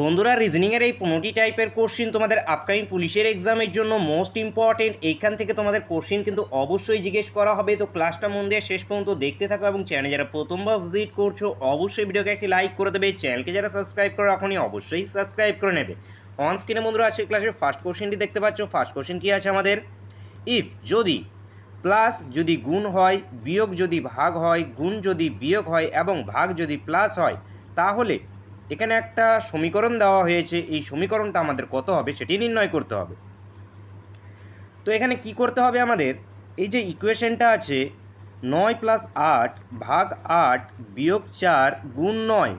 বন্ধুরা রিজনিংয়ের এই পনেরোটি টাইপের কোশ্চিন তোমাদের আপকামিং পুলিশের এক্সামের জন্য মোস্ট ইম্পর্টেন্ট এইখান থেকে তোমাদের কোশ্চিন কিন্তু অবশ্যই জিজ্ঞেস করা হবে। তো ক্লাসটা মন দিয়ে শেষ পর্যন্ত দেখতে থাকো এবং চ্যানেল যারা প্রথমবার ভিজিট করছ, অবশ্যই ভিডিওকে একটি লাইক করে দেবে। চ্যানেলকে যারা সাবস্ক্রাইব করো এখনই অবশ্যই সাবস্ক্রাইব করে নেবে। অন স্ক্রিনে বন্ধুরা, আজকের ক্লাসের ফার্স্ট কোশ্চেনটি দেখতে পাচ্ছ। ফার্স্ট কোশ্চেন কী আছে আমাদের? ইফ যদি প্লাস যদি গুণ হয়, বিয়োগ যদি ভাগ হয়, গুণ যদি বিয়োগ হয় এবং ভাগ যদি প্লাস হয়, তাহলে এখানে একটা সমীকরণ দেওয়া হয়েছে, এই সমীকরণটা আমাদের কত হবে সেটি নির্ণয় করতে হবে। তো এখানে কি করতে হবে আমাদের? এই যে ইকুয়েশনটা আছে নয় প্লাস আট ভাগ আট বিয়োগ চার গুণ নয়,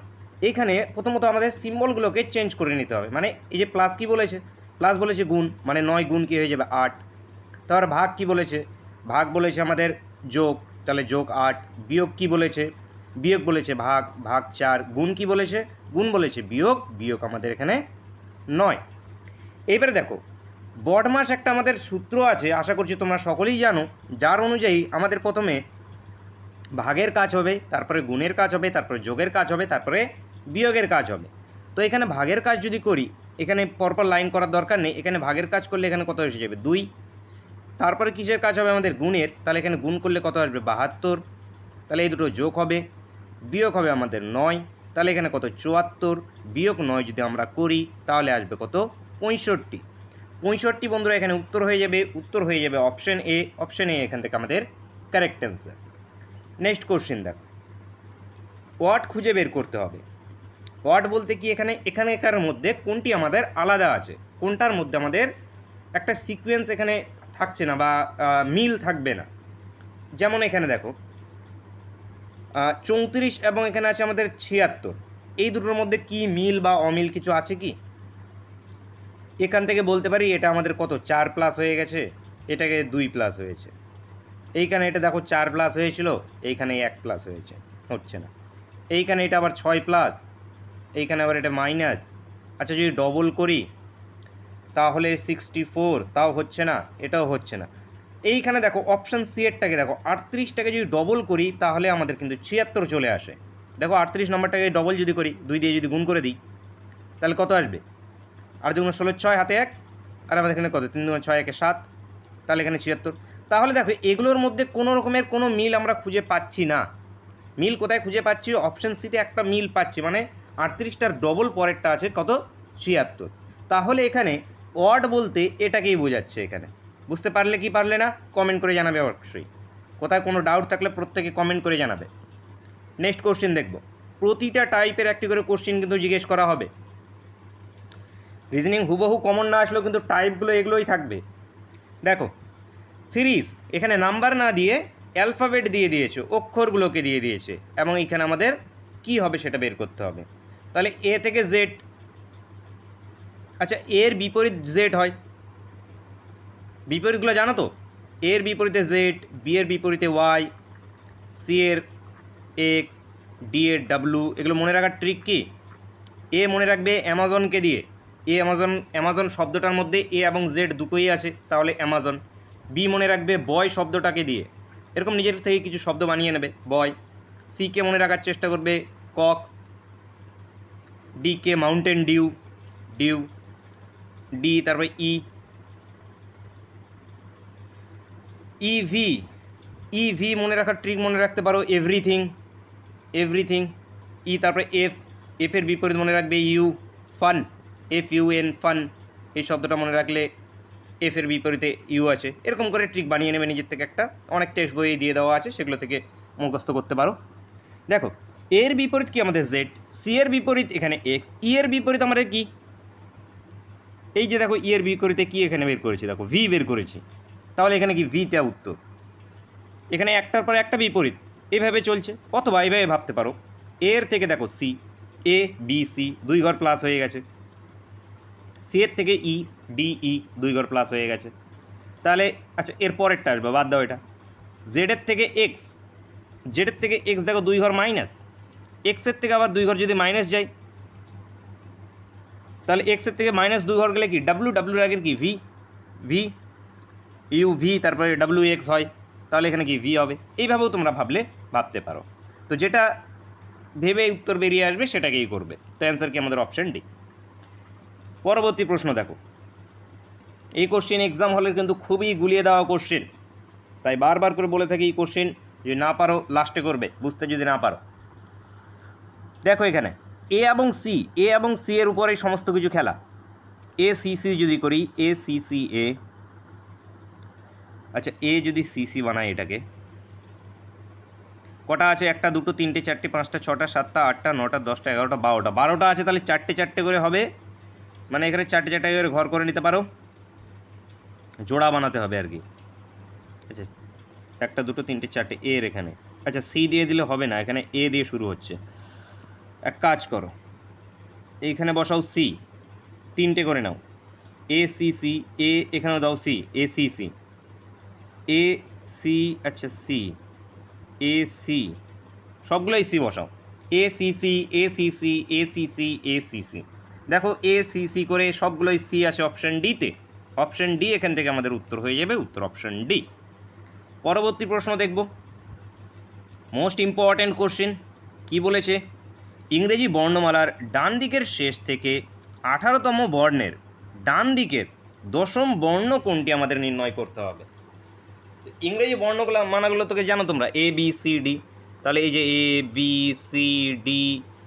এখানে প্রথমত আমাদের সিম্বলগুলোকে চেঞ্জ করে নিতে হবে। মানে এই যে প্লাস কি বলেছে? প্লাস বলেছে গুণ মানে নয় গুণ কী হয়ে যাবে? আট। তারপর ভাগ কি বলেছে? ভাগ বলেছে আমাদের যোগ, তাহলে যোগ আট। বিয়োগ কি বলেছে? বিয়োগ বলেছে ভাগ ভাগ চার। গুণ কি বলেছে? গুণ বলেছে, বিয়োগ বিয়োগ আমাদের এখানে নয়। এইবারে দেখো বডমাস একটা আমাদের সূত্র আছে, আশা করছি তোমরা সকলেই জানো, যার অনুযায়ী আমাদের প্রথমে ভাগের কাজ হবে, তারপরে গুণের কাজ হবে, তারপরে যোগের কাজ হবে, তারপরে বিয়োগের কাজ হবে। তো এখানে ভাগের কাজ যদি করি, এখানে পরপর লাইন করার দরকার নেই, এখানে ভাগের কাজ করলে এখানে কত এসে যাবে? দুই। তারপরে কিসের কাজ হবে আমাদের গুণের? তাহলে এখানে গুণ করলে কত আসবে? বাহাত্তর। তাহলে এই দুটো যোগ হবে, বিয়োগ হবে আমাদের নয়। তাহলে এখানে কত? চুয়াত্তর বিয়োগ নয় যদি আমরা করি, তাহলে আসবে কত? পঁয়ষট্টি। পঁয়ষট্টি বন্ধুরা, এখানে উত্তর হয়ে যাবে। উত্তর হয়ে যাবে অপশন এ অপশন এ এখান থেকে আমাদের কারেক্ট অ্যান্সার নেক্সট কোশ্চেন দেখো। ওয়াট খুঁজে বের করতে হবে। ওয়াট বলতে কি এখানে? এখানেকার মধ্যে কোনটি আমাদের আলাদা আছে? কোনটার মধ্যে আমাদের একটা সিকোয়েন্স এখানে থাকছে না বা মিল থাকবে না? যেমন এখানে দেখো চৌত্রিশ এবং এখানে আছে আমাদের ছিয়াত্তর। এই দুটোর মধ্যে কি মিল বা অমিল কিছু আছে কি? এখান থেকে বলতে পারি এটা আমাদের কত? চার প্লাস হয়ে গেছে, এটাকে দুই প্লাস হয়েছে। এইখানে এটা দেখো চার প্লাস হয়েছিল, এইখানে এক প্লাস হয়েছে, হচ্ছে না। এইখানে এটা আবার ছয় প্লাস এইখানে আবার এটা মাইনাস আচ্ছা যদি ডবল করি, তাহলে সিক্সটি ফোর তাও হচ্ছে না, এটাও হচ্ছে না। এইখানে দেখো অপশান সি এরটাকে দেখো, আটত্রিশটাকে যদি ডবল করি, তাহলে আমাদের কিন্তু ছিয়াত্তর চলে আসে। দেখো, আটত্রিশ নম্বরটাকে ডবল যদি করি, দুই দিয়ে যদি গুণ করে দিই, তাহলে কত আসবে? আর যখন ষোলো, ছয় হাতে এক, আর আমাদের এখানে কত? তিন দুগুণ ছয় একে সাত, তাহলে এখানে ছিয়াত্তর। তাহলে দেখো, এগুলোর মধ্যে কোনো রকমের কোনো মিল আমরা খুঁজে পাচ্ছি না। মিল কোথায় খুঁজে পাচ্ছি? অপশান সিতে একটা মিল পাচ্ছি মানে আটত্রিশটার ডবল পরেরটা আছে, কত? ছিয়াত্তর। তাহলে এখানে ওয়ার্ড বলতে এটাকেই বোঝাচ্ছে এখানে। বুঝতে পারলে কি পারলে না কমেন্ট করে জানাবে অবশ্যই। কোথায় কোনো ডাউট থাকলে প্রত্যেকে কমেন্ট করে জানাবে। নেক্সট কোশ্চেন দেখব। প্রতিটা টাইপের একটি করে কোশ্চেন কিন্তু জিজ্ঞেস করা হবে। রিজনিং হুবহু কমন না আসলেও কিন্তু টাইপগুলো এগুলোই থাকবে। দেখো সিরিজ এখানে নাম্বার না দিয়ে অ্যালফাবেট দিয়ে দিয়েছে, অক্ষরগুলোকে দিয়ে দিয়েছে, এবং এখানে আমাদের কি হবে সেটা বের করতে হবে। তাহলে এ থেকে জেড আচ্ছা এর বিপরীত জেড হয়। বিপরীতগুলো জানো তো? এর বিপরীতে জেড বি এর বিপরীতে ওয়াই সি এর এক্স ডি এর ডাব্লু এগুলো মনে রাখার ট্রিক কি? এ মনে রাখবে অ্যামাজনকে দিয়ে। এ অ্যামাজন অ্যামাজন শব্দটার মধ্যে এ এবং জেড দুটোই আছে, তাহলে অ্যামাজন। বি মনে রাখবে বয় শব্দটাকে দিয়ে। এরকম নিজের থেকে কিছু শব্দ বানিয়ে নেবে, বয়। সিকে মনে রাখার চেষ্টা করবে Cox D K Mountain Dew dew. D তারপরে ই ইভি ইভি মনে রাখার ট্রিক মনে রাখতে পারো এভরিথিং এভরিথিং ই তারপরে এফ এফের বিপরীত মনে রাখবে U fun F U N fun এই শব্দটা মনে রাখলে এফের বিপরীতে ইউ আছে। এরকম করে ট্রিক বানিয়ে নেবে নিজের থেকে একটা, অনেক টেক্সট বইয়ে দিয়ে দেওয়া আছে, সেগুলো থেকে মুখস্থ করতে পারো। দেখো এর বিপরীত কি আমাদের জেড সি এর বিপরীত এখানে এক্স ই এর বিপরীত আমাদের কি? এই যে দেখো ই এর বিপরীতে কি এখানে বের করেছি? দেখো ভি বের করেছি। তাহলে এখানে কি ভিটা উত্তর? এখানে একটার পর একটা বিপরীত। এভাবে চলছে। অথবা এইভাবে ভাবতে পারো। এর থেকে দেখো সি এ বি সি দুই ঘর প্লাস হয়ে গেছে। সি এর থেকে ই ডি ই দুই ঘর প্লাস হয়ে গেছে। তাহলে আচ্ছা এর পরেরটা আসবে, বাদ দাও এটা। জেডের থেকে এক্স জেডের থেকে এক্স দেখো দুই ঘর মাইনাস এক্সের থেকে আবার দুই ঘর যদি মাইনাস যায়, তাহলে এক্সের থেকে মাইনাস দুই ঘর গেলে কি? ডাব্লু ডাব্লুর আগের কি? ভি ভি ইউ ভি তারপরে ডাব্লু এক্স হয়, তাহলে এখানে কি ভি হবে? এইভাবেও তোমরা ভাবলে ভাবতে পারো। তো যেটা ভেবে উত্তর বেরিয়ে আসবে, সেটাকেই করবে। তো অ্যান্সার কি আমাদের অপশান ডি পরবর্তী প্রশ্ন দেখো। এই কোশ্চেন এক্সাম হলের কিন্তু খুবই গুলিয়ে দেওয়া কোশ্চেন তাই বারবার করে বলে থাকি এই কোশ্চেন যদি না পারো লাস্টে করবে। বুঝতে যদি না পারো। দেখো এখানে এ এবং সি এ এবং সি এর উপরে সমস্ত কিছু খেলা। এ সি সি যদি করি এ সি সি এ আচ্ছা এ যদি সি সি বানাই এটাকে। কটা আছে? একটা, দুটো, তিনটে, চারটে, পাঁচটা, ছটা, সাতটা, আটটা, নটা, দশটা, এগারোটা, বারোটা। বারোটা আছে, তাহলে চারটে চারটে করে হবে। মানে এখানে চারটে চারটে করে ঘর করে নিতে পারো। জোড়া বানাতে হবে আর কি। আচ্ছা একটা, দুটো, তিনটে, চারটে এর এখানে। আচ্ছা সি দিয়ে দিলে হবে না, এখানে এ দিয়ে শুরু হচ্ছে। এক কাজ করো। এইখানে বসাও সি তিনটে করে নাও। এ সি সি এ এখানেও দাও C A C C A C আচ্ছা সি এ সি সবগুলোই সি বসাও। A C C A C C A C C A C C দেখো এ সি সি করে সবগুলোই সি আছে অপশান ডিতে অপশান ডি এখান থেকে আমাদের উত্তর হয়ে যাবে, উত্তর অপশান ডি পরবর্তী প্রশ্ন দেখব। মোস্ট ইম্পর্ট্যান্ট কোশ্চেন কি বলেছে? ইংরেজি বর্ণমালার ডান দিকের শেষ থেকে আঠারোতম বর্ণের ডান দিকের দশম বর্ণ কোনটি আমাদের নির্ণয় করতে হবে? ইংরেজি বর্ণগুলো, মানাগুলো তোকে জানো তোমরা? এ বি সি ডি তাহলে এই যে এ বি সি ডি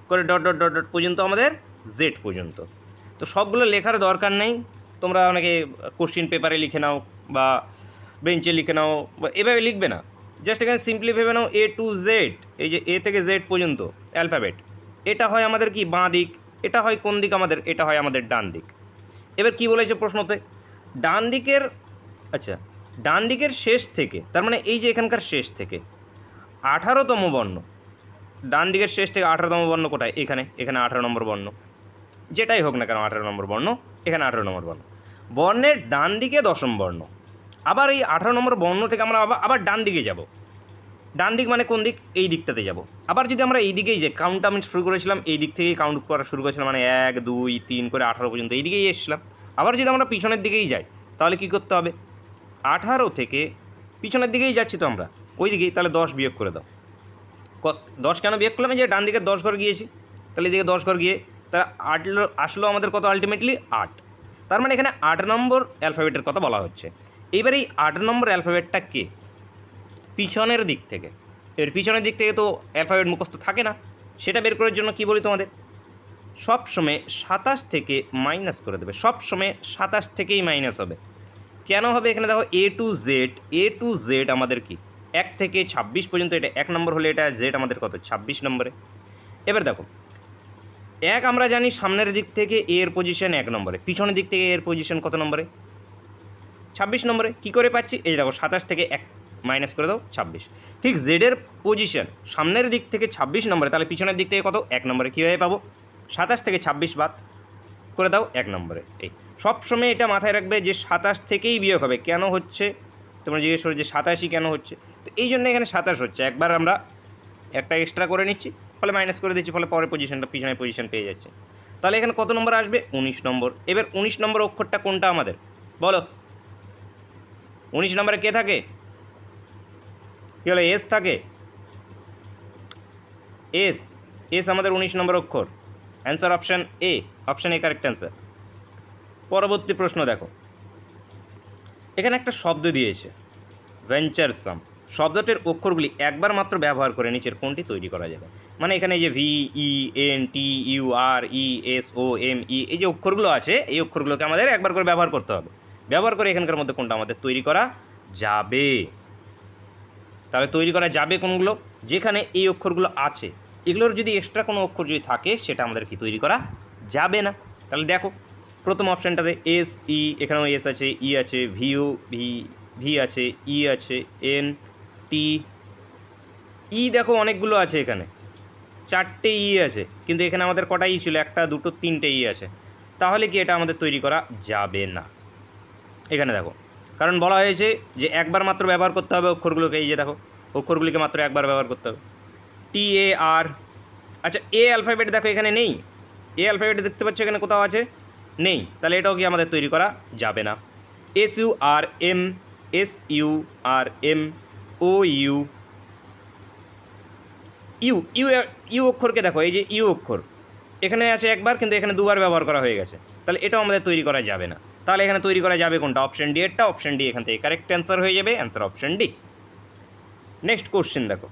করে ডট ডট ডট ডট পর্যন্ত আমাদের জেড পর্যন্ত। তো সবগুলো লেখার দরকার নেই। তোমরা অনেকে কোশ্চিন পেপারে লিখে নাও বা বেঞ্চে লিখে নাও বা এভাবে লিখবে না। জাস্ট এখানে সিম্পলি ভেবে নাও এ টু জেড এই যে এ থেকে জেড পর্যন্ত অ্যালফাবেট এটা হয় আমাদের কি? বাঁ দিক। এটা হয় কোন দিক আমাদের? এটা হয় আমাদের ডান দিক। এবার কি বলেছে প্রশ্নতে? ডান দিকের আচ্ছা ডান দিকের শেষ থেকে, তার মানে এই যে এখানকার শেষ থেকে, আঠারোতম বর্ণ। ডান দিকের শেষ থেকে আঠারোতম বর্ণ কোথায়? এখানে এখানে আঠারো নম্বর বর্ণ। যেটাই হোক না কেন আঠারো নম্বর বর্ণ, এখানে আঠারো নম্বর বর্ণ। বর্ণের ডান দিকে দশম বর্ণ। আবার এই আঠারো নম্বর বর্ণ থেকে আমরা আবার আবার ডান দিকে যাব। ডান দিক মানে কোন দিক? এই দিকটাতে যাব। আবার যদি আমরা এই দিকেই যাই কাউন্ট আমি শুরু করেছিলাম, এই দিক থেকেই কাউন্ট করা শুরু করেছিলাম মানে এক, দুই, তিন করে আঠারো পর্যন্ত, এই দিকেই এসেছিলাম। আবার যদি আমরা পিছনের দিকেই যাই, তাহলে কী করতে হবে? আঠারো থেকে পিছনের দিকেই যাচ্ছি তো আমরা। ওই দিকেই, তাহলে দশ বিয়োগ করে দাও। দশ কেন বিয়োগ করলাম? যে ডান দিকে দশ ঘর গিয়েছি। তাহলে এদিকে দশ ঘর গিয়ে, তাহলে আট আসলো আমাদের কত আলটিমেটলি আট। তার মানে এখানে আট নম্বর অ্যালফাবেটের কথা বলা হচ্ছে। এইবার এই আট নম্বর অ্যালফাবেটটা কে? পিছনের দিক থেকে। এর পিছনের দিক থেকে তো অ্যালফাবেট মুখস্থ থাকে না। সেটা বের করার জন্য কি বলি তোমাদের? সব সময় সাতাশ থেকে মাইনাস করে দেবে। সব সময় সাতাশ থেকেই মাইনাস হবে। কেন হবে এখানে দেখো A to Z A to Z আমাদের কি? এক থেকে ছাব্বিশ পর্যন্ত এটা এক নম্বর হলে এটা জেড আমাদের কত? ছাব্বিশ নম্বরে। এবার দেখো, এক আমরা জানি সামনের দিক থেকে এ এর পজিশন এক নম্বরে, পিছনের দিক থেকে এর পজিশন কত নম্বরে? ছাব্বিশ নম্বরে, কী করে পাচ্ছি? এই দেখো, সাতাশ থেকে এক মাইনাস করে দাও, ছাব্বিশ। ঠিক জেডের পজিশন সামনের দিক থেকে ছাব্বিশ নম্বরে, তাহলে পিছনের দিক থেকে কত? এক নম্বরে কীভাবে পাবো? সাতাশ থেকে ছাব্বিশ বাদ করে দাও এক নম্বরে, এই। সবসময় এটা মাথায় রাখবে যে সাতাশ থেকেই বিয়োগ হবে। কেন হচ্ছে? তোমরা জিজ্ঞেস করো যে সাতাশই কেন হচ্ছে? তো এই জন্য এখানে সাতাশ হচ্ছে। একবার আমরা একটা এক্সট্রা করে নিচ্ছি, ফলে মাইনাস করে দিচ্ছি, ফলে পরের পজিশনটা পিছনে পজিশন পেয়ে যাচ্ছে। তাহলে এখানে কত নম্বর আসবে? উনিশ নম্বর এবার উনিশ নম্বর অক্ষরটা কোনটা আমাদের? বলো। উনিশ নম্বরে কে থাকে? কী হলো এস থাকে? এস এস আমাদের উনিশ নম্বর অক্ষর। Answer option A option A correct answer পরবর্তী প্রশ্ন দেখো। এখানে একটা শব্দ দিয়েছে ভেঞ্চারসাম শব্দটির অক্ষরগুলি একবার মাত্র ব্যবহার করে নিচের কোনটি তৈরি করা যাবে। মানে এখানে যে V E N T U R E S O M E এই যে অক্ষরগুলো আছে, এই অক্ষরগুলোকে আমাদের একবার করে ব্যবহার করতে হবে। ব্যবহার করে এখানকার মধ্যে কোনটা আমাদের তৈরি করা যাবে? তাহলে তৈরি করা যাবে কোনগুলো? যেখানে এই অক্ষরগুলো আছে, এগুলোর যদি এক্সট্রা কোনো অক্ষর যদি থাকে, সেটা আমাদের কি তৈরি করা যাবে না। তাহলে দেখো প্রথম অপশানটাতে এস ই এখানেও এস আছে ই আছে ভিউ ভি ভি আছে ই আছে এন টি ই দেখো অনেকগুলো আছে এখানে। চারটে ই আছে, কিন্তু এখানে আমাদের কটা ই ছিল? একটা, দুটো, তিনটে ই আছে। তাহলে কি এটা আমাদের তৈরি করা যাবে না? এখানে দেখো, কারণ বলা হয়েছে যে একবার মাত্র ব্যবহার করতে হবে অক্ষরগুলোকে, এই যে দেখো, অক্ষরগুলিকে মাত্র একবার ব্যবহার করতে হবে। টি এ আর আচ্ছা এ অ্যালফাবেট দেখো এখানে নেই। এ অ্যালফাবেট দেখতে পাচ্ছ এখানে কোথাও আছে? নেই। তাহলে এটাও কি আমাদের তৈরি করা যাবে না। S U R M, S U R M, O U U U U অক্ষরকে দেখো, এই যে ইউ অক্ষর। এখানে আছে একবার, কিন্তু এখানে দুবার ব্যবহার করা হয়ে গেছে। তাহলে এটাও আমাদের তৈরি করা যাবে না। তাহলে এখানে তৈরি করা যাবে কোনটা? অপশন ডি এরটা অপশন ডি এখান থেকে কারেক্ট অ্যান্সার হয়ে যাবে answer option D. Next question দেখো।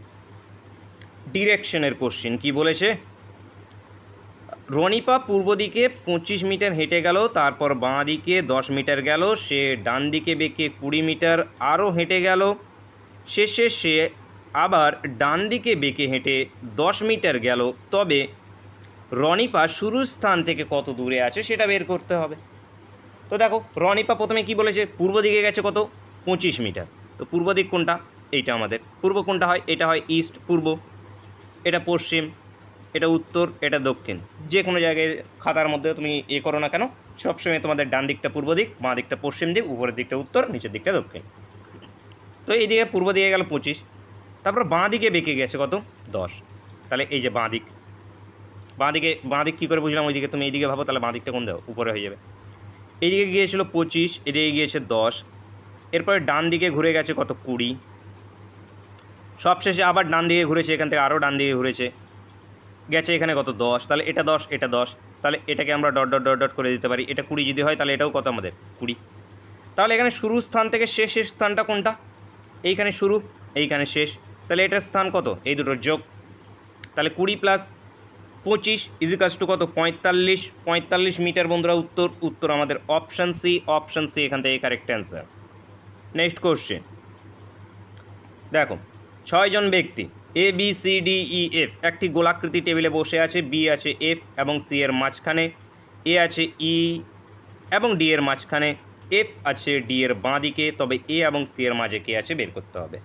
ডিরেকশনের কোশ্চেন কি বলেছে? রনিপা পূর্ব দিকে পঁচিশ মিটার হেঁটে গেল, তারপর বাঁ দিকে দশ মিটার গেল, সে ডান দিকে বেঁকে কুড়ি মিটার আরও হেঁটে গেল। শেষে সে আবার ডান দিকে বেঁকে হেঁটে দশ মিটার গেল। তবে রনিপা শুরুর স্থান থেকে কত দূরে আছে সেটা বের করতে হবে। তো দেখো, রনিপা প্রথমে কি বলেছে? পূর্ব দিকে গেছে কত? পঁচিশ মিটার। তো পূর্ব দিক কোনটা? এইটা আমাদের। পূর্ব কোনটা হয়? এটা হয় ইস্ট পূর্ব। এটা পশ্চিম। এটা উত্তর, এটা দক্ষিণ। যে কোনো জায়গায় খাতার মধ্যে তুমি এ করো না কেন, সবসময় তোমাদের ডান দিকটা পূর্ব দিক, বাঁ দিকটা পশ্চিম দিক, উপরের দিকটা উত্তর, নিচের দিকটা দক্ষিণ। তো এইদিকে পূর্ব দিকে গেল পঁচিশ, তারপর বাঁ দিকে বেঁকে গেছে কত? দশ। তাহলে এই যে বাঁ দিক, বাঁ দিকে, বাঁ দিক কী করে বুঝলাম? ওইদিকে তুমি এইদিকে ভাবো, তাহলে বাঁ দিকটা কোন দেও? উপরে হয়ে যাবে। এইদিকে গিয়েছিল পঁচিশ, এদিকে গিয়েছে দশ, এরপরে ডান দিকে ঘুরে গেছে কত কুড়ি। সবশেষে আবার ডান দিকে ঘুরেছে, এখান থেকে আরও ডান দিকে ঘুরেছে। গেছে এখানে কত? দশ। তাহলে এটা দশ এটা দশ। তাহলে এটাকে আমরা ডট ডট ডট ডট করে দিতে পারি। এটা কুড়ি যদি হয়, তাহলে এটাও কত আমাদের? কুড়ি। তাহলে এখানে শুরু স্থান থেকে শেষের স্থানটা কোনটা? এইখানে শুরু, এইখানে শেষ। তাহলে এটার স্থান কত? এই দুটোর যোগ। তাহলে কুড়ি প্লাস পঁচিশ ইজিকাস টু কত? পঁয়তাল্লিশ। পঁয়তাল্লিশ মিটার বন্ধুরা, উত্তর উত্তর আমাদের অপশান সি অপশান সি এখান থেকে কারেক্ট অ্যান্সার নেক্সট কোশ্চেন দেখো, ছয়জন ব্যক্তি A B C D E F একটি গোলাকৃতি টেবিলে বসে আছে বি আছে এফ এবং সি এর মাঝখানে এ আছে ই এবং ডি এর মাঝখানে এফ আছে ডি এর বাঁ দিকে, তবে এ এবং সি এর মাঝে কে আছে বের করতে হবে।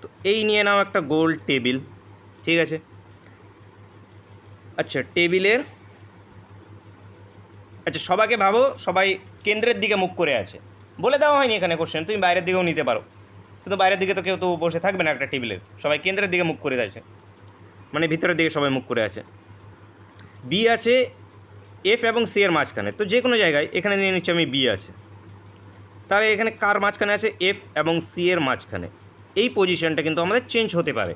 তো এই নিয়ে নাও একটা গোল টেবিল, ঠিক আছে? আচ্ছা টেবিলের আচ্ছা সবাইকে ভাবো, সবাই কেন্দ্রের দিকে মুখ করে আছে। বলে দেওয়া হয়নি এখানে কোশ্চেন তুমি বাইরের দিকেও নিতে পারো। কিন্তু বাইরের দিকে তো কেউ তো বসে থাকবে না একটা টেবিলের সবাই কেন্দ্রের দিকে মুখ করে আছে মানে ভিতরের দিকে সবাই মুখ করে আছে। বি আছে এফ এবং সি এর মাঝখানে। তো যে কোনো জায়গায় এখানে নিয়ে নিচ্ছি আমি বি আছে। তাহলে এখানে কার মাঝখানে আছে? এফ এবং সি এর মাঝখানে। এই পজিশনটা কিন্তু আমাদের চেঞ্জ হতে পারে।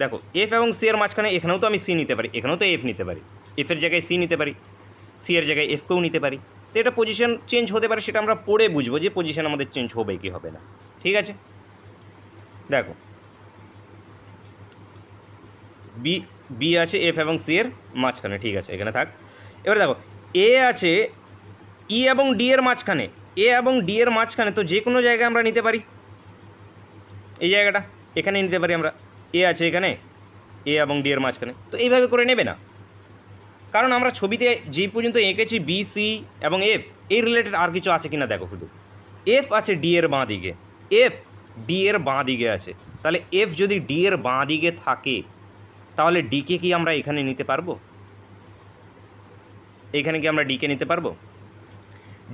দেখো এফ এবং সি এর মাঝখানে এখানেও তো আমি সি নিতে পারি, এখানেও তো এফ নিতে পারি। এফের জায়গায় সি নিতে পারি সি এর জায়গায় এফকেও নিতে পারি। তো এটা পজিশন চেঞ্জ হতে পারে, সেটা আমরা পড়ে বুঝব যে পজিশন আমাদের চেঞ্জ হবে কি হবে না। ঠিক আছে? দেখো। বি বি আছে এফ এবং সি এর মাঝখানে, ঠিক আছে, এখানে থাক। এবারে দেখো এ আছে ই এবং ডি এর মাঝখানে। এ এবং ডি এর মাঝখানে তো যে কোনো জায়গায় আমরা নিতে পারি। এই জায়গাটা এখানে নিতে পারি আমরা। এ আছে এখানে এ এবং ডি এর মাঝখানে। তো এইভাবে করে নেবে না। কারণ আমরা ছবিতে যেই পর্যন্ত এঁকেছি বি সি এবং এফ এই রিলেটেড আর কিছু আছে কিনা দেখো শুধু। এফ আছে ডি এর বাঁ দিকে। এফ ডি এর বাঁ দিকে আছে। তাহলে এফ যদি ডি এর বাঁ দিকে থাকে, তাহলে ডিকে কি আমরা এখানে নিতে পারব? এখানে কি আমরা ডিকে নিতে পারব?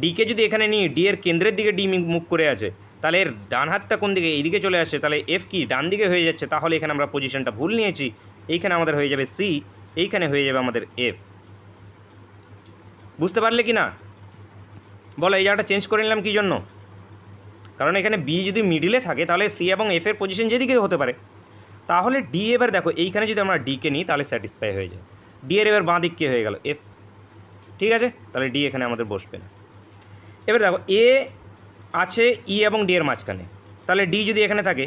ডিকে যদি এখানে নিই ডি এর কেন্দ্রের দিকে ডি মুখ করে আছে, তাহলে এর ডান হাতটা কোন দিকে? এইদিকে চলে আসছে তাহলে এফ কি? ডান দিকে হয়ে যাচ্ছে। তাহলে এখানে আমরা পজিশনটা ভুল নিয়েছি। এইখানে আমাদের হয়ে যাবে সি এইখানে হয়ে যাবে আমাদের এফ বুঝতে পারলে কি না? বলো, এই জায়গাটা চেঞ্জ করে নিলাম কী জন্য? কারণ এখানে বি যদি মিডিলে থাকে, তাহলে সি এবং এফ এর পজিশন যেদিকে হতে পারে। তাহলে ডি এবার দেখো, এইখানে যদি আমরা ডিকে নিই, তাহলে স্যাটিসফাই হয়ে যায়। ডি এর এবার বাঁ দিক কে হয়ে গেল? এফ ঠিক আছে? তাহলে ডি এখানে আমাদের বসবে না। এবার দেখো এ আছে ই এবং ডি এর মাঝখানে। তাহলে ডি যদি এখানে থাকে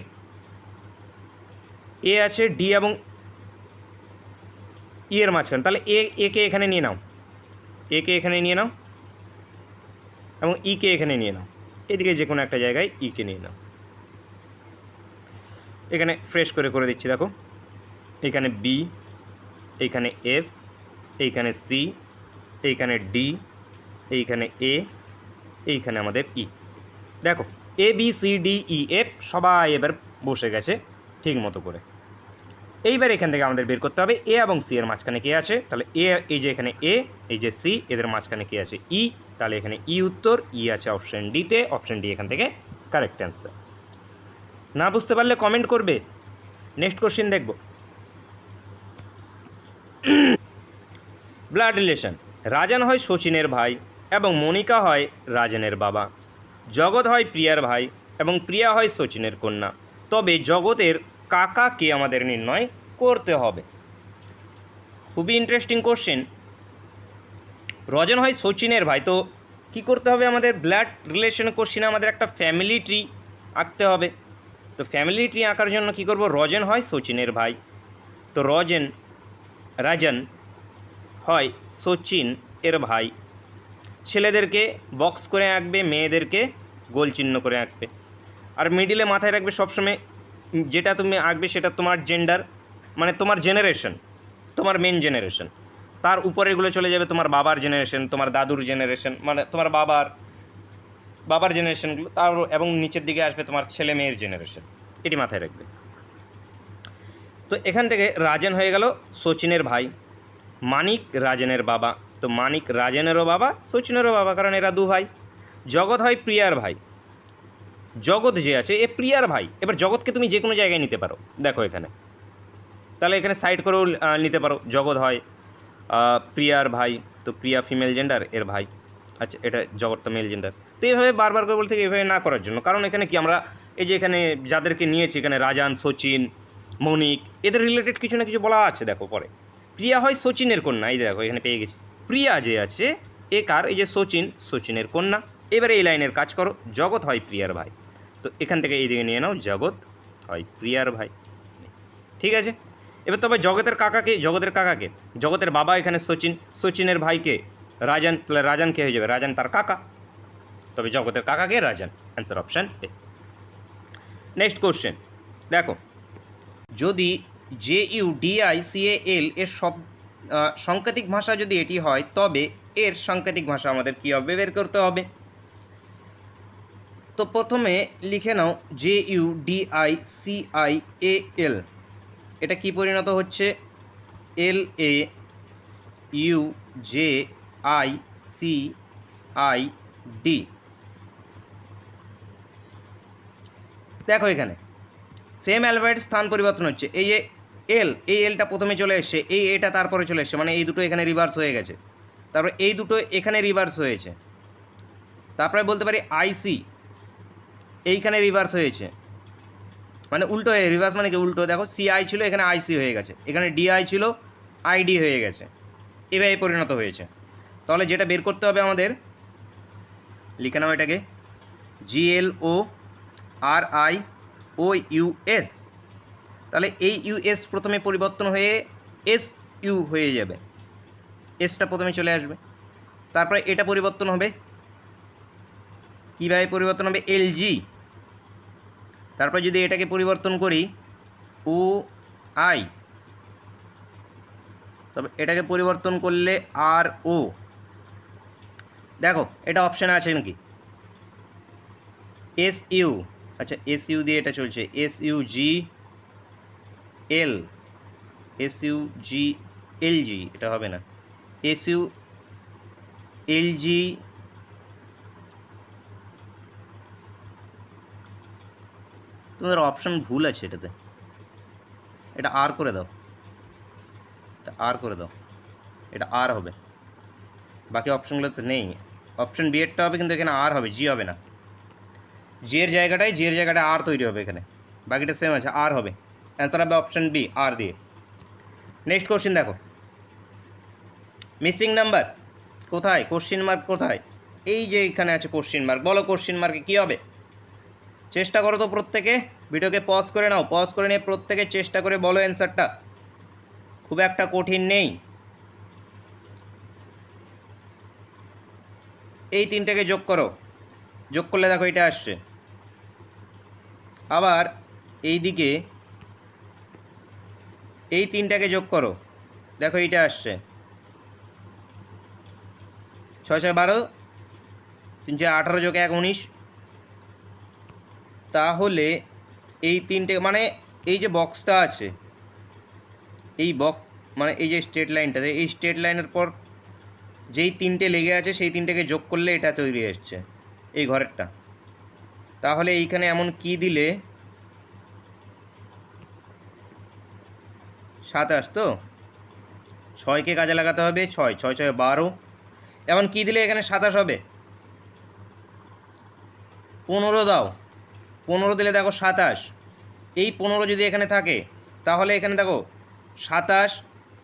এ আছে ডি এবং ই এর মাঝখানে। তাহলে এ একে এখানে নিয়ে নাও। একে এখানে নিয়ে নাও এবং ইকে এখানে নিয়ে নাও। এদিকে যে কোনো একটা জায়গায় ইকে নিয়ে নাও। এখানে ফ্রেশ করে করে দিচ্ছি, দেখো। এখানে বি এইখানে এফ এইখানে সি এইখানে ডি এইখানে এ এইখানে আমাদের ই দেখো A B C D E F সবাই এবার বসে গেছে ঠিক মতো করে। এইবার এখান থেকে আমাদের বের করতে হবে এ এবং সি এর মাঝখানে কে আছে? তাহলে এ এই যে এখানে এ এই যে সি এদের মাঝখানে কে আছে? ই তাহলে এখানে ই উত্তর, ই আছে অপশন ডিতে অপশন ডি এখান থেকে কারেক্ট অ্যান্সার না বুঝতে পারলে কমেন্ট করবে। নেক্সট কোশ্চেন দেখব। ব্লাড রিলেশন রাজান হয় শচীনের ভাই এবং মনিকা হয় রাজনের বাবা। জগৎ হয় প্রিয়ার ভাই এবং প্রিয়া হয় শচীনের কন্যা। তবে জগতের কাকাকে আমাদের নির্ণয় করতে হবে। খুবই ইন্টারেস্টিং কোশ্চেন রজন হয় সচিনের ভাই, তো কি করতে হবে আমাদের ব্লাড রিলেশন কোশ্চিনে আমাদের একটা ফ্যামিলি ট্রি আঁকতে হবে। তো ফ্যামিলি ট্রি আঁকার জন্য কি করব? রজন হয় সচিনের ভাই। তো রজন, রাজন হয় সচিন এর ভাই। ছেলেদেরকে বক্স করে আঁকবে, মেয়েদেরকে গোল চিহ্ন করে আঁকবে। আর মিডিলে মাথায় রাখবে সবসময়, যেটা তুমি আঁকবে সেটা তোমার জেন্ডার মানে তোমার জেনারেশন তোমার মেন জেনারেশন তার উপরে এগুলো চলে যাবে তোমার বাবার জেনারেশন তোমার দাদুর জেনারেশন মানে তোমার বাবার বাবার জেনারেশনগুলো তার এবং নিচের দিকে আসবে তোমার ছেলে মেয়ের জেনারেশন এটি মাথায় রাখবে। তো এখান থেকে রাজেন হয়ে গেল সচিনের ভাই। মানিক রাজেনের বাবা। তো মানিক রাজেনেরও বাবা সচিনেরও বাবা, কারণ এরা দু ভাই। জগৎ হয় প্রিয়ার ভাই। জগৎ যে আছে, এ প্রিয়ার ভাই। এবার জগৎকে তুমি যে কোনো জায়গায় নিতে পারো। দেখো এখানে। তাহলে এখানে সাইড করেও নিতে পারো। জগৎ হয় প্রিয়ার ভাই, তো প্রিয়া ফিমেল জেন্ডার এর ভাই। আচ্ছা এটা জগৎ তো মেল জেন্ডার তো এইভাবে বারবার করে বলতে এইভাবে না করার জন্য। কারণ এখানে কি, আমরা এই যে এখানে যাদেরকে নিয়েছি, এখানে রাজান, সচিন, মৌনিক, এদের রিলেটেড কিছু না কিছু বলা আছে, দেখো পরে। প্রিয়া হয় সচিনের কন্যা, এই দেখো, এখানে পেয়ে গেছি। প্রিয়া যে আছে, এ কার? এই যে সচিন, সচিনের কন্যা। এবারে এই লাইনের কাজ করো, জগৎ হয় প্রিয়ার ভাই। তো এখান থেকে এই দিকে নিয়ে নাও, জগৎ হয় প্রিয়ার ভাই। ঠিক আছে? এবার তবে জগতের কাকাকে জগতের কাকাকে। জগতের বাবা এখানে সচিন, সচিনের ভাইকে। রাজান, তাহলে রাজান কে হয়ে যাবে? রাজান তার কাকা। তবে জগতের কাকাকে Rajan? Answer option A next question দেখো, যদি J U D I C A L এর সব সাংকেতিক ভাষা যদি এটি হয়, তবে এর সাংকেতিক ভাষা আমাদের কী হবে? বের করতে হবে। তো প্রথমে লিখে নাও J U D I C I A L এটা কি পরিণত হচ্ছে? L A U J I C I D দেখো এখানে সেম অ্যালফাবেট স্থান পরিবর্তন হচ্ছে। এই যে এল এই এলটা প্রথমে চলে এসছে, এই এটা তারপরে চলে এসছে মানে এই দুটো এখানে রিভার্স হয়ে গেছে। তারপরে এই দুটো এখানে রিভার্স হয়েছে। তারপরে বলতে পারি আইসি এইখানে রিভার্স হয়েছে। মানে উল্টো হয়ে রিভার্স মানে কি? উল্টো। দেখো সিআই ছিল, এখানে আইসি হয়ে গেছে। এখানে ডিআই ছিল আইডি হয়ে গেছে। এভাবে পরিণত হয়েছে। তাহলে যেটা বের করতে হবে আমাদের, লিখে নাও এটাকে। G L O R I O U S তাহলে এই ইউএস প্রথমে পরিবর্তন হয়ে এস ইউ হয়ে যাবে। এসটা প্রথমে চলে আসবে। তারপরে এটা পরিবর্তন হবে। কীভাবে পরিবর্তন হবে? এলজি তারপর যদি এটাকে পরিবর্তন করি ও আই, তবে এটাকে পরিবর্তন করলে আর, ও। দেখো, এটা অপশানে আছে নাকি? এস ইউ আচ্ছা এস ইউ দিয়ে এটা চলছে। S U G L S U G L G এটা হবে না। এস ইউ এল জি তোমাদের অপশন ভুল আছে এটাতে। এটা আর করে দাও। এটা আর করে দাও। এটা আর হবে। বাকি অপশনগুলো তো নেই। অপশন বি এরটা হবে কিন্তু এখানে আর হবে জি হবে না। জি এর জায়গাটায় জি এর জায়গাটায় আর তৈরি হবে এখানে। বাকিটা সেম আছে আর হবে। অ্যান্সার হবে অপশন বি আর দিয়ে। নেক্সট কোশ্চিন দেখো। মিসিং নাম্বার কোথায়? কোশ্চিন মার্ক কোথায়? এই যে এখানে আছে কোশ্চিন মার্ক বলো কোশ্চিন মার্কে কী হবে? চেষ্টা করো তো প্রত্যেকে, ভিডিওকে পজ করে নাও পজ করে নিয়ে প্রত্যেকে চেষ্টা করে বলো অ্যান্সারটা খুব একটা কঠিন নেই। এই তিনটাকে যোগ করো। যোগ করলে দেখো এটা আসছে। আবার এই দিকে এই তিনটাকে যোগ করো। দেখো এইটা আসছে। ছয় ছয় বারো, তিন ছয় আঠারো যোগ এক, উনিশ। তাহলে এই তিনটে মানে এই যে বক্সটা আছে, এই বক্স মানে এই যে স্ট্রেট লাইনটা এই স্ট্রেট লাইনের পর যেই তিনটে লেগে আছে, সেই তিনটেকে যোগ করলে এটা তৈরি এসছে এই ঘরেরটা। তাহলে এইখানে এমন কি দিলে? সাতাশ তো? ছয়কে কাজে লাগাতে হবে, ছয় ছয় ছয়, বারো। এমন কি দিলে এখানে সাতাশ হবে? পনেরো দাও। পনেরো দিলে দেখো সাতাশ। এই পনেরো যদি এখানে থাকে, তাহলে এখানে দেখো সাতাশ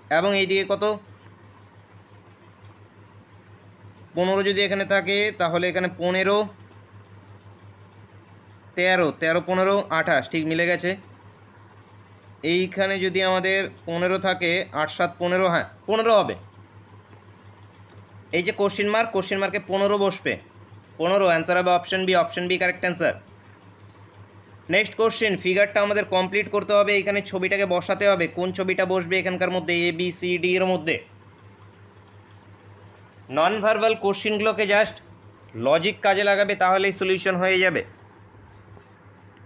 এবং এইদিকে কত? পনেরো যদি এখানে থাকে, তাহলে এখানে পনেরো, তেরো তেরো, পনেরো, আঠাশ, ঠিক মিলে গেছে। এইখানে যদি আমাদের পনেরো থাকে, আট, সাত, পনেরো হ্যাঁ পনেরো হবে। এই যে কোশ্চেন মার্ক কোশ্চেন মার্কে পনেরো বসবে। পনেরো অ্যান্সার হবে option B option B correct answer next question ফিগারটা আমাদের কমপ্লিট করতে হবে, এখানে ছবিটাকে বসাতে হবে। কোন ছবিটা বসবে এখানকার মধ্যে এ বি সি ডি এর মধ্যে? নন ভার্বাল কোশ্চেনগুলোকে জাস্ট লজিক কাজে লাগাবে, তাহলেই সলিউশন হয়ে যাবে।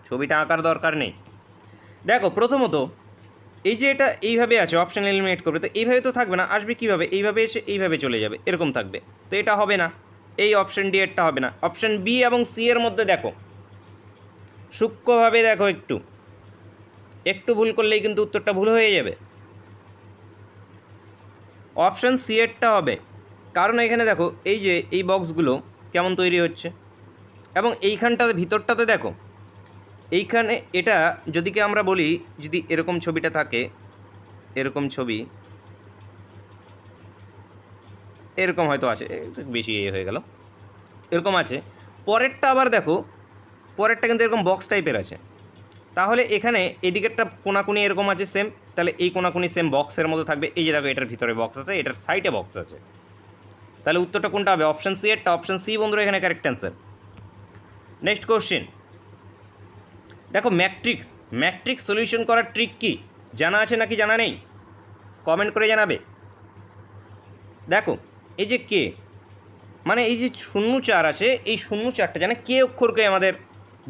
ছবিটা আঁকার দরকার নেই। দেখো, প্রথমত, এই যে এটা এইভাবে আছে অপশন এলিমিনেট করবে, তো এইভাবে তো থাকবে না, আসবে কীভাবে? এইভাবে এসে এইভাবে চলে যাবে, এরকম থাকবে। তো এটা হবে না, এই অপশান ডি এরটা হবে না। অপশান বি এবং সি এর মধ্যে দেখো সূক্ষ্মভাবে দেখো একটু। একটু ভুল করলেই কিন্তু উত্তরটা ভুল হয়ে যাবে। অপশান সি এরটা হবে। কারণ এখানে দেখো, এই যে এই বক্সগুলো কেমন তৈরি হচ্ছে? এবং এইখানটাতে ভিতরটাতে দেখো, এইখানে এটা যদি কি আমরা বলি, যদি এরকম ছবিটা থাকে, এরকম ছবি, এরকম হয়তো আছে বেশি এ হয়ে গেল, এরকম আছে। পরেরটা আবার দেখো পরেরটা কিন্তু এরকম বক্স টাইপের আছে। তাহলে এখানে এদিকেরটা কোনাকুনি এরকম আছে সেম তাহলে এই কোনাকুনি সেম বক্সের মতো থাকবে। এই যে দেখো, এটার ভিতরে বক্স আছে, এটার সাইডে বক্স আছে। তাহলে উত্তরটা কোনটা হবে? অপশন সি এরটা অপশন সি বন্ধুরা, এখানে কারেক্ট অ্যান্সার নেক্সট কোশ্চেন দেখো ম্যাট্রিক্স ম্যাট্রিক্স সলিউশন করার ট্রিক কি? জানা আছে নাকি জানা নেই? কমেন্ট করে জানাবে। দেখো, এই যে কে মানে এই যে শূন্য চার আছে, এই শূন্য চারটা জানে কে অক্ষরকে আমাদের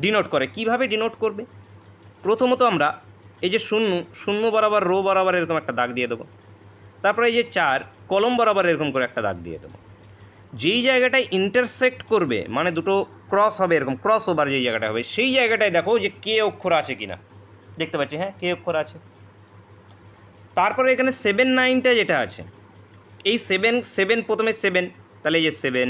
ডিনোট করে। কীভাবে ডিনোট করবে? প্রথমত আমরা এই যে শূন্য শূন্য বরাবর রো বরাবর এরকম একটা দাগ দিয়ে দেবো। তারপরে এই যে চার, কলম বরাবর এরকম করে একটা দাগ দিয়ে দেবো। যেই জায়গাটায় ইন্টারসেক্ট করবে মানে দুটো ক্রস হবে, এরকম ক্রস ওভার যেই জায়গাটা হবে, সেই জায়গাটায় দেখো যে কে অক্ষর আছে কি না দেখতে পাচ্ছি হ্যাঁ কে অক্ষর আছে। তারপরে এখানে সেভেন নাইনটা যেটা আছে, এই সেভেন সেভেন প্রথমে সেভেন তাহলে এই যে সেভেন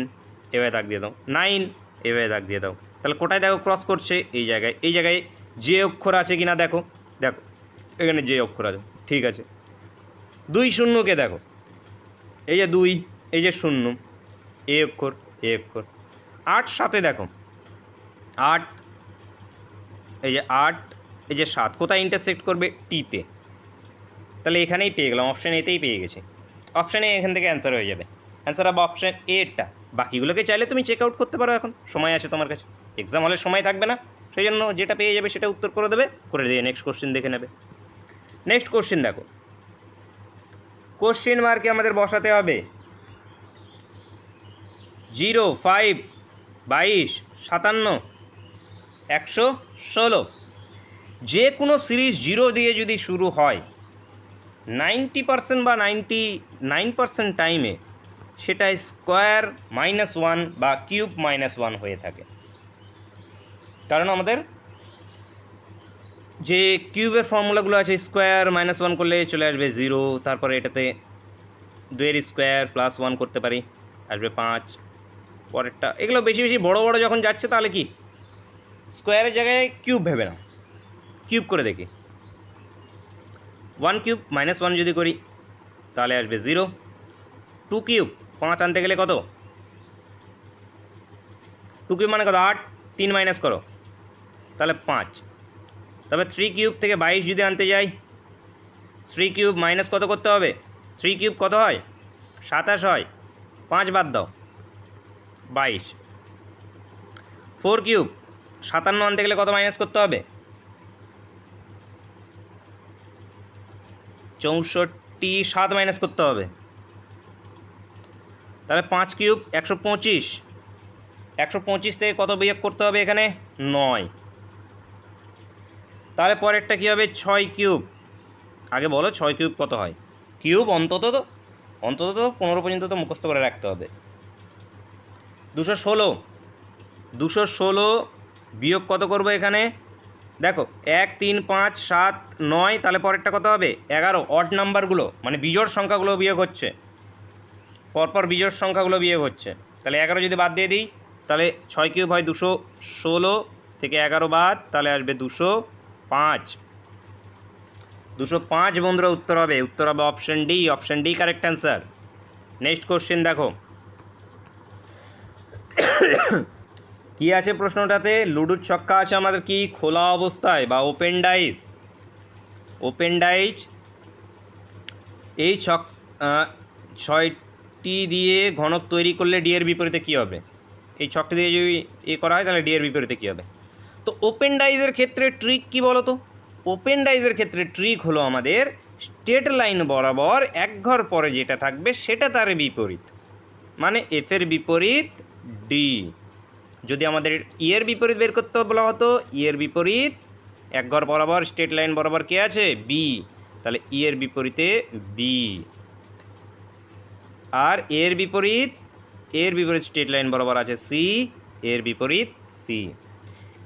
এভাবে দাগ দিয়ে দাও। নাইন এভাবে দাগ দিয়ে দাও। তাহলে কোটায় দেখো ক্রস করছে? এই জায়গায়। এই জায়গায় যে অক্ষর আছে কিনা দেখো। দেখো, এখানে যে অক্ষর আছে। ঠিক আছে। দুই শূন্যকে দেখো। এই যে দুই, এই যে শূন্য। এ অক্ষর এ অক্ষর। আট সাথে দেখো। আট, এই যে আট, এই যে সাত। কোথায় ইন্টারসেক্ট করবে? টিতে তাহলে এখানেই পেয়ে গেলাম। অপশান এতেই পেয়ে গেছি। অপশানে এখান থেকে অ্যান্সার হয়ে যাবে। অ্যান্সার হবে অপশান এটা বাকিগুলোকে চাইলে তুমি চেক আউট করতে পারো এখন। সময় আছে তোমার কাছে। এক্সাম হলে সময় থাকবে না সেই জন্য যেটা পেয়ে যাবে সেটা উত্তর করে দেবে, করে দিয়ে নেক্সট কোশ্চেন দেখে নেবে। নেক্সট কোশ্চেন দেখো। কোশ্চেন মার্কে আমাদের বসাতে হবে। জিরো ফাইভ বাইশ, সাতান্ন, একশো ষোলো। যে কোনো সিরিজ জিরো দিয়ে যদি শুরু হয় নাইনটি পার্সেন্ট বা নাইনটি নাইন পার্সেন্ট টাইমে সেটা স্কোয়ার মাইনাস ওয়ান বা কিউব মাইনাস ওয়ান হয়ে থাকে। কারণ আমাদের যে কিউবের ফর্মুলাগুলো আছে, স্কোয়ার মাইনাস ওয়ান করলে চলে আসবে জিরো, তারপরে এটাতে দুয়ের স্কোয়ার প্লাস ওয়ান করতে পারি, আসবে পাঁচ, পরেরটা, এগুলো বেশি বেশি বড় বড় যখন যাচ্ছে তাহলে কি? স্কোয়ারের জায়গায় কিউব ভেবে না কিউব করে দেখি। ওয়ান কিউব মাইনাস ওয়ান যদি করি, তাহলে আসবে জিরো। টু কিউব, পাঁচ আনতে গেলে কত? টু কিউব মানে কত? আট, তিন মাইনাস করো। তাহলে পাঁচ। তবে থ্রি কিউব থেকে বাইশ যদি আনতে যাই থ্রি কিউব মাইনাস কত করতে হবে? থ্রি কিউব কত হয়? সাতাশ হয়। পাঁচ বাদ দাও। বাইশ। ফোর কিউব সাতান্ন আনতে গেলে কত মাইনাস করতে হবে? চৌষট্টি সাত মাইনাস করতে হবে। তাহলে পাঁচ কিউব একশো পঁচিশ। একশো পঁচিশ থেকে কত বিয়োগ করতে হবে এখানে? নয়। তাহলে পরেরটা কী হবে? ছয় কিউব। আগে বলো ছয় কিউব কত হয়? কিউব অন্তত অন্তত তো পনেরো পর্যন্ত তো মুখস্থ করে রাখতে হবে। দুশো ষোলো দুশো ষোলো বিয়োগ কত করব এখানে? দেখো, এক, তিন, পাঁচ, সাত, নয়, তাহলে পরেরটা কত হবে? এগারো। অড নাম্বারগুলো মানে বিজোড় সংখ্যাগুলো বিয়োগ হচ্ছে। পরপর বিজোড় সংখ্যাগুলো বিয়োগ হচ্ছে। তাহলে এগারো যদি বাদ দিয়ে দিই, তাহলে ছয় কিউব হয় দুশো ষোলো থেকে এগারো বাদ, তাহলে আসবে দুশো পাঁচ। দুশো পাঁচ বন্ধুরা উত্তর হবে। উত্তর হবে option D option D correct answer next question দেখো। কি আছে প্রশ্নটাতে? লুডুর ছক্কা আছে আমাদের কি? খোলা অবস্থায় বা ওপেন ডাইস ওপেন ডাইস এই ছক ছয়টি দিয়ে ঘনক তৈরি করলে ডি বিপরীতে কী হবে? এই ছকটি দিয়ে যদি এ করা হয়, তাহলে ডি বিপরীতে কী হবে? তো ওপেন ডাইজের ক্ষেত্রে ট্রিক কি বলো তো ওপেন ডাইজের ক্ষেত্রে ট্রিক হলো আমাদের স্টেট লাইন বরাবর এক ঘর পরে যেটা থাকবে সেটা তার বিপরীত। মানে এফ এর বিপরীত ডি যদি আমাদের ই এর বিপরীত বের করতে বলা হতো ই এর বিপরীত এক ঘর বরাবর স্টেট লাইন বরাবর কে আছে? বি তাহলে ই এর বিপরীতে বি আর এর বিপরীত এর বিপরীত স্টেট লাইন বরাবর আছে সি এর বিপরীত সি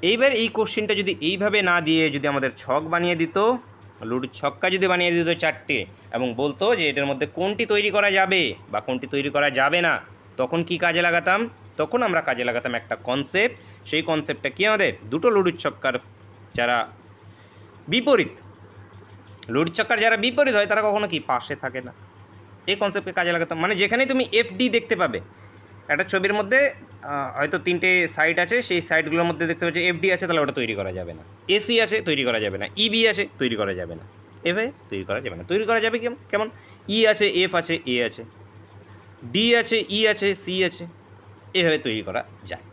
এইবার এই কোশ্চেনটা যদি এইভাবে না দিয়ে যদি আমাদের ছক বানিয়ে দিত, লুডুর ছক্কা যদি বানিয়ে দিত চারটে এবং বলতো যে এটার মধ্যে কোনটি তৈরি করা যাবে বা কোনটি তৈরি করা যাবে না, তখন কি কাজে লাগাতাম? তখন আমরা কাজে লাগাতাম একটা কনসেপ্ট সেই কনসেপ্টটা কি আমাদের? দুটো লুডুর ছক্কার যারা বিপরীত, লুডুর ছক্কার যারা বিপরীত হয় তারা কখনো কি পাশে থাকে না। এই কনসেপ্টকে কাজে লাগাতাম। মানে যেখানেই তুমি এফডি দেখতে পাবে একটা ছবির মধ্যে হয়তো তিনটে সাইড আছে, সেই সাইডগুলোর মধ্যে দেখতে পাচ্ছি এফডি আছে, তাহলে ওটা তৈরি করা যাবে না। এসি আছে, তৈরি করা যাবে না। ইবি আছে, তৈরি করা যাবে না। এভাবে তৈরি করা যাবে না। তৈরি করা যাবে কেমন কেমন? ই আছে এফ আছে এ আছে। ডি আছে ই আছে সি আছে। এভাবে তৈরি করা যায়।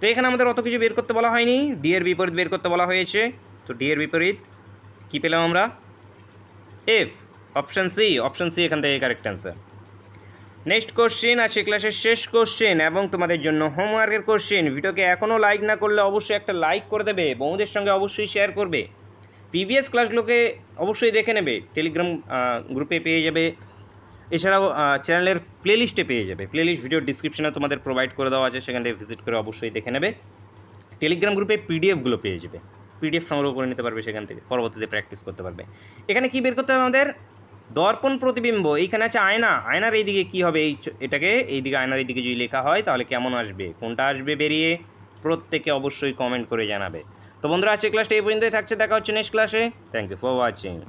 তো এখানে আমাদের অত কিছু বের করতে বলা হয়নি। ডি এর বিপরীত বের করতে বলা হয়েছে। তো ডি এর বিপরীত কী পেলাম আমরা? F option C option C এখান থেকে কারেক্ট অ্যান্সার নেক্সট কোশ্চেন আছে ক্লাসের শেষ কোশ্চেন এবং তোমাদের জন্য হোমওয়ার্কের কোশ্চেন ভিডিওকে এখনও লাইক না করলে অবশ্যই একটা লাইক করে দেবে, বন্ধুদের সঙ্গে অবশ্যই শেয়ার করবে। প্রিভিয়াস ক্লাসগুলোকে অবশ্যই দেখে নেবে টেলিগ্রাম গ্রুপে পেয়ে যাবে। এছাড়াও চ্যানেলের প্লেলিস্টে পেয়ে যাবে। প্লেলিস্ট ভিডিও ডিসক্রিপশনে তোমাদের প্রোভাইড করে দেওয়া আছে, সেখান থেকে ভিজিট করে অবশ্যই দেখে নেবে। টেলিগ্রাম গ্রুপে পিডিএফগুলো পেয়ে যাবে। পিডিএফ সংগ্রহ করে নিতে পারবে সেখান থেকে, পরবর্তীতে প্র্যাকটিস করতে পারবে। এখানে কি বের করতে হবে আমাদের? দর্পণ প্রতিবিম্ব, এইখানে আছে আয়না। আয়নার এইদিকে কি হবে? এই এটাকে এইদিকে আয়নার এইদিকে যদি লেখা হয়, তাহলে কেমন আসবে? কোনটা আসবে বেরিয়ে? প্রত্যেকে অবশ্যই কমেন্ট করে জানাবে। তো বন্ধুরা আজকে ক্লাসটা এই পর্যন্তই থাকছে, দেখা হচ্ছে নেক্সট ক্লাসে থ্যাংক ইউ ফর ওয়াচিং